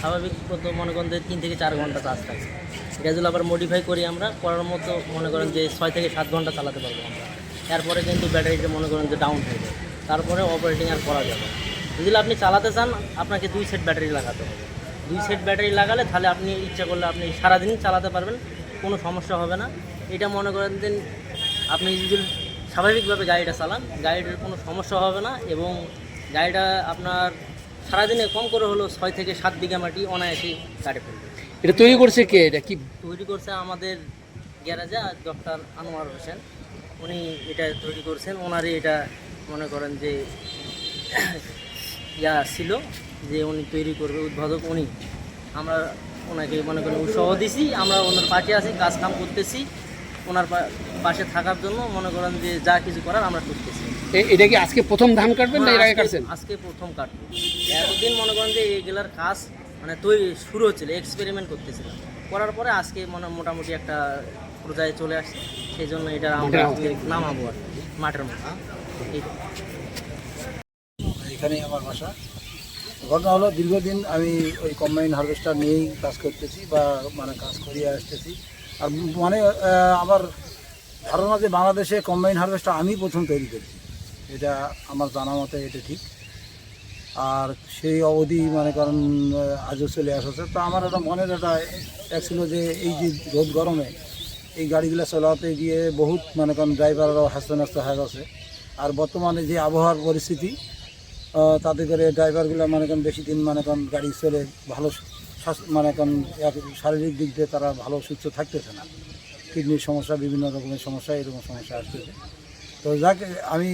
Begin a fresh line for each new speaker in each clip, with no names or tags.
স্বাভাবিক মতো মনে করেন যে তিন থেকে চার ঘণ্টা চার্জ থাকে। যদি আবার মডিফাই করি আমরা করার মতো মনে করেন যে ছয় থেকে সাত ঘণ্টা চালাতে পারব আমরা। এরপরে কিন্তু ব্যাটারিটা মনে করেন যে ডাউন হয়ে যায়। তারপরে অপারেটিং আর করা যাবে। যদি আপনি চালাতে চান, আপনাকে দুই সেট ব্যাটারি লাগাতে হবে। দুই সেট ব্যাটারি লাগালে তাহলে আপনি ইচ্ছা করলে আপনি সারাদিন চালাতে পারবেন। কোনো সমস্যা হবে না। এটা মনে করেন দিন আপনি যদি স্বাভাবিকভাবে গাড়িটা চালান গাড়িটার কোনো সমস্যা হবে না এবং গাড়িটা আপনার সারাদিনে কম করে হলো ছয় থেকে সাত বিঘা মাটি অনায়াসেই কাটে ফেলবে।
এটা তৈরি করছে কে? এটা কি
তৈরি করছে আমাদের গ্যারাজে ডক্টর আনোয়ার হোসেন। উনি এটা তৈরি করছেন। ওনারই এটা মনে করেন যে ইয়া ছিল যে উনি তৈরি করবে উদ্বোধক উনি। আমরা ওনাকে মনে করেন উৎসাহ দিছি আমরা ওনার পাশে আছি কাজ কাম করতেছি। ওনার পাশে থাকার জন্য মনে করেন যে যা কিছু করার আমরা করতেছি।
এটা কি আজকে প্রথম ধান কাটবেন না এর আগে
আজকে-
কাটছেন?
আজকে প্রথম কাটবো। এতদিন মনে করেন যে এইগুলার কাজ মানে তৈরি শুরু হচ্ছিল এক্সপেরিমেন্ট করতেছিলাম করার পরে আজকে মনে মোটামুটি একটা পর্যায়ে চলে আসছে। সেই জন্য এটা আমরা নামাবো আর মাঠের মধ্যে। এই
এখানেই আমার বাসা। ঘটনা হলো, দীর্ঘদিন আমি ওই কম্বাইন হারভেস্টার নিয়েই কাজ করতেছি বা মানে কাজ করিয়ে আসতেছি। আর মানে আমার ধারণা যে বাংলাদেশে কম্বাইন হারভেস্টার আমি প্রথম তৈরি করেছি, এটা আমার জানা মতে এটা ঠিক। আর সেই অবধি মানে কারণ আজও চলে আসছে। তো আমার একটা মনের একটা এক ছিল যে এই যে রোদ গরমে এই গাড়িগুলো চালাতে গিয়ে বহুত মানে কারণ ড্রাইভাররাও হাসতে নাস্তে হয়ে গেছে। আর বর্তমানে যে আবহাওয়ার পরিস্থিতি তাতে করে ড্রাইভারগুলো মানে কারণ বেশি দিন মানে কারণ গাড়ি চলে, ভালো মানে কারণ শারীরিক দিক দিয়ে তারা ভালো, সুস্থ থাকতেছে না। কিডনির সমস্যা, বিভিন্ন রকমের সমস্যা, এরকম সমস্যা আসতেছে। তো যাক, আমি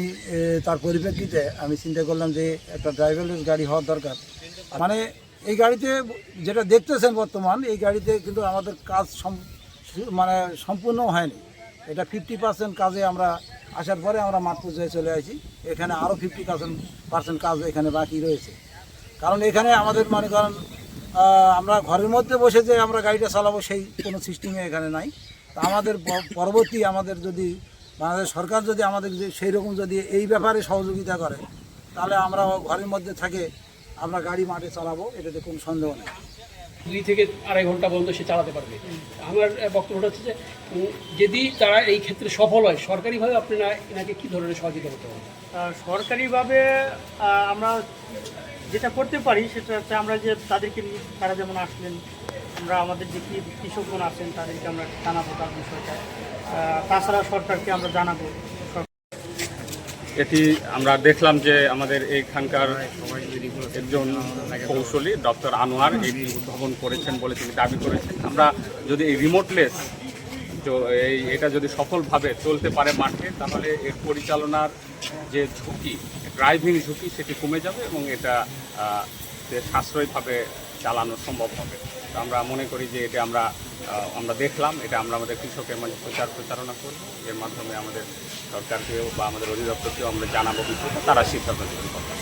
তার পরিপ্রেক্ষিতে আমি চিন্তা করলাম যে একটা ড্রাইভারলেস গাড়ি হওয়ার দরকার। মানে এই গাড়িতে যেটা দেখতেছেন বর্তমান, এই গাড়িতে কিন্তু আমাদের কাজ মানে সম্পূর্ণ হয়নি। এটা ফিফটি পার্সেন্ট কাজে আমরা আসার পরে আমরা মাঠ পর্যায়ে চলে আসি। এখানে আরও ফিফটি পার্সেন্ট কাজ এখানে বাকি রয়েছে। কারণ এখানে আমাদের মনে করেন আমরা ঘরের মধ্যে বসে যে আমরা গাড়িটা চালাবো সেই কোনো সিস্টেমে এখানে নাই। তা আমাদের পরবর্তী আমাদের যদি, বাংলাদেশ সরকার যদি আমাদের সেই রকম যদি এই ব্যাপারে সহযোগিতা করে, তাহলে আমরা ঘরের মধ্যে থাকে আমরা গাড়ি মাঠে চালাবো, এটাতে কোনো সন্দেহ নেই।
দুই থেকে আড়াই ঘণ্টা পর্যন্ত সে চালাতে পারবে। আমার বক্তব্যটা হচ্ছে যে যদি তারা এই ক্ষেত্রে সফল হয়, সরকারিভাবে আপনারা এনাকে কী ধরনের সহযোগিতা করতে পারবেন
সরকারিভাবে আমরা যেটা করতে পারি, সেটা হচ্ছে আমরা যে তাদেরকে তারা যেমন আসলেন, আমরা আমাদের যে কৃ- কৃষকগণ আছেন, তাদেরকে আমরা জানাব তার বিষয়টা। তাছাড়া সরকারকে আমরা জানাব।
এটি আমরা দেখলাম যে আমাদের এইখানকার একজন কৌশলী, ডক্টর আনোয়ার, এটি উদ্ভাবন করেছেন বলে তিনি দাবি করেছেন। আমরা যদি এই রিমোটলেস এই এটা যদি সফলভাবে চলতে পারে মাঠে, তাহলে এর পরিচালনার যে ঝুঁকি, ড্রাইভিং ঝুঁকি, সেটি কমে যাবে এবং এটা সাশ্রয়ীভাবে চালানো সম্ভব হবে। তো আমরা মনে করি যে এটা আমরা আমরা দেখলাম, এটা আমরা আমাদের কৃষকের মাঝে প্রচার প্রচারণা করব এর মাধ্যমে আমাদের সরকারকেও বা আমাদের অধিদপ্তরকেও আমরা জানাব বিষয়টা তারা সিদ্ধান্ত গ্রহণ করবে